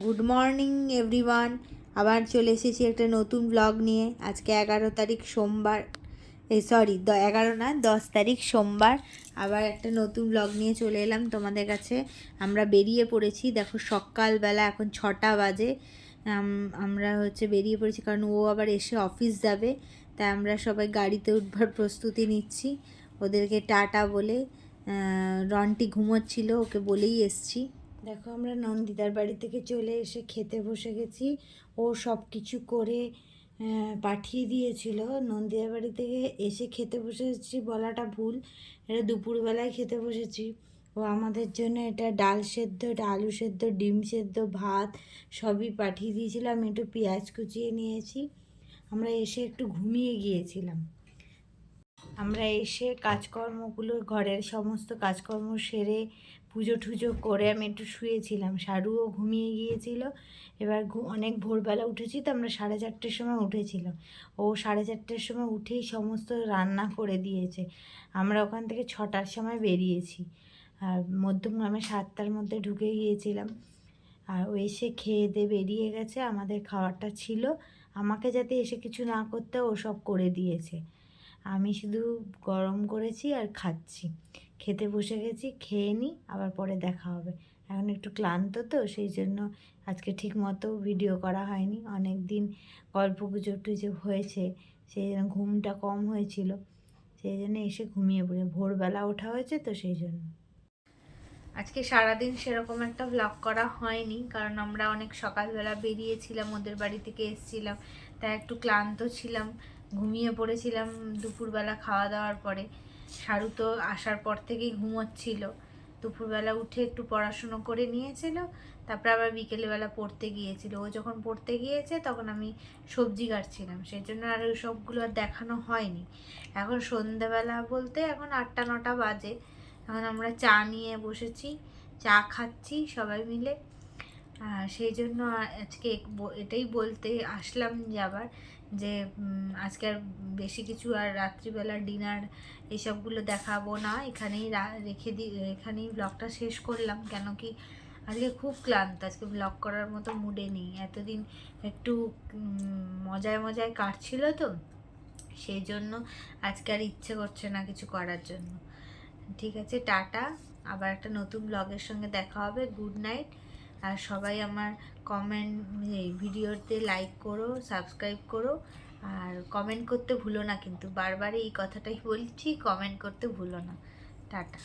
Good morning everyone আবার চলে এসেছি একটা নতুন ব্লগ নিয়ে। আজকে এগারো তারিখ সোমবার। এই সরি দ, এগারো না, দশ তারিখ সোমবার। আবার একটা নতুন ব্লগ নিয়ে চলে এলাম তোমাদের কাছে। আমরা বেরিয়ে পড়েছি। দেখো, সকালবেলা এখন ছটা বাজে। আমরা হচ্ছে বেরিয়ে পড়েছি কারণ ও আবার এসে অফিস যাবে। তাই আমরা সবাই গাড়িতে উঠবার প্রস্তুতি নিচ্ছি। ওদেরকে টাটা বলে রন্টি ঘুমোচ্ছিল, ওকে বলেই এসছি। দেখো, আমরা নন্দিতার বাড়ি থেকে চলে এসে খেতে বসে গেছি। ও সব কিছু করে পাঠিয়ে দিয়েছিল। নন্দিতার বাড়ি থেকে এসে খেতে বসেছি বলাটা ভুল। এটা দুপুরবেলায় খেতে বসেছি। ও আমাদের জন্য এটা ডাল সেদ্ধ, এটা আলু সেদ্ধ, ডিম সেদ্ধ, ভাত সবই পাঠিয়ে দিয়েছিল। আমি একটু পেঁয়াজ কুচিয়ে নিয়েছি। আমরা এসে একটু ঘুমিয়ে গিয়েছিলাম। আমরা এসে কাজকর্মগুলো, ঘরের সমস্ত কাজকর্ম সেরে পুজো টুজো করে আমি একটু শুয়েছিলাম। সারুও ঘুমিয়ে গিয়েছিল। এবার অনেক ভোরবেলা উঠেছি তো আমরা সাড়ে চারটের সময় উঠেছিলাম। ও সাড়ে চারটের সময় উঠেই সমস্ত রান্না করে দিয়েছে। আমরা ওখান থেকে ছটার সময় বেরিয়েছি। আর মধ্যমগ্রামে সাতটার মধ্যে ঢুকে গিয়েছিলাম। আর ও এসে খেয়ে দিয়ে বেরিয়ে গেছে। আমাদের খাবারটা ছিল। আমাকে যাতে এসে কিছু না করতে ও সব করে দিয়েছে। আমি শুধু গরম করেছি আর খাচ্ছি। খেতে বসে গেছি, খেয়ে নিই আবার পরে দেখা হবে। এখন একটু ক্লান্ত তো, সেই জন্য আজকে ঠিক মতো ভিডিও করা হয়নি। অনেক দিন গল্প গুজব টুজব হয়েছে, সেই জন্য ঘুমটা কম হয়েছিল। সেই জন্য এসে ঘুমিয়ে পড়ে। ভোরবেলা ওঠা হয়েছে তো, সেই জন্য। আজকে সারাদিন সেরকম একটা ব্লগ করা হয়নি, কারণ আমরা অনেক সকালবেলা বেরিয়েছিলাম, ওদের বাড়ি থেকে এসেছিলাম, তাই একটু ক্লান্ত ছিলাম। ঘুমিয়ে পড়েছিলাম দুপুরবেলা খাওয়া দাওয়ার পরে। সারু তো আসার পর থেকেই ঘুমোচ্ছিল। দুপুরবেলা উঠে একটু পড়াশুনো করে নিয়েছিল, তারপরে আবার বিকেলবেলা পড়তে গিয়েছিল। ও যখন পড়তে গিয়েছে তখন আমি সবজি কাটছিলাম সেই জন্য আর ওই সবগুলো আর দেখানো হয়নি। এখন সন্ধ্যাবেলা বলতে এখন আটটা, নটা বাজে। এখন আমরা চা নিয়ে বসেছি, চা খাচ্ছি সবাই মিলে। সেই জন্য আজকে এটাই বলতে আসলাম যে আবার যে আজকে আর বেশি কিছু আর রাত্রিবেলা ডিনার এসবগুলো দেখাবো না। এখানেই রেখে দি, এখানেই ব্লগটা শেষ করলাম। কেন কি আজকে খুব ক্লান্ত। আজকে ব্লগ করার মতো মুডে নেই। এতদিন একটু মজায় মজায় কাটছিল তো। সেই জন্য আজকে আর ইচ্ছে করছে না কিছু করার জন্য। ঠিক আছে, টাটা। আবার একটা নতুন ব্লগের সঙ্গে দেখা হবে। Good night. আর সবাই আমার কমেন্ট ভিডিওতে লাইক করো সাবস্ক্রাইব করো। আর কমেন্ট করতে ভুলো না কিন্তু বারবার এই কথাটাই বলছি কমেন্ট করতে ভুলো না। টাটা।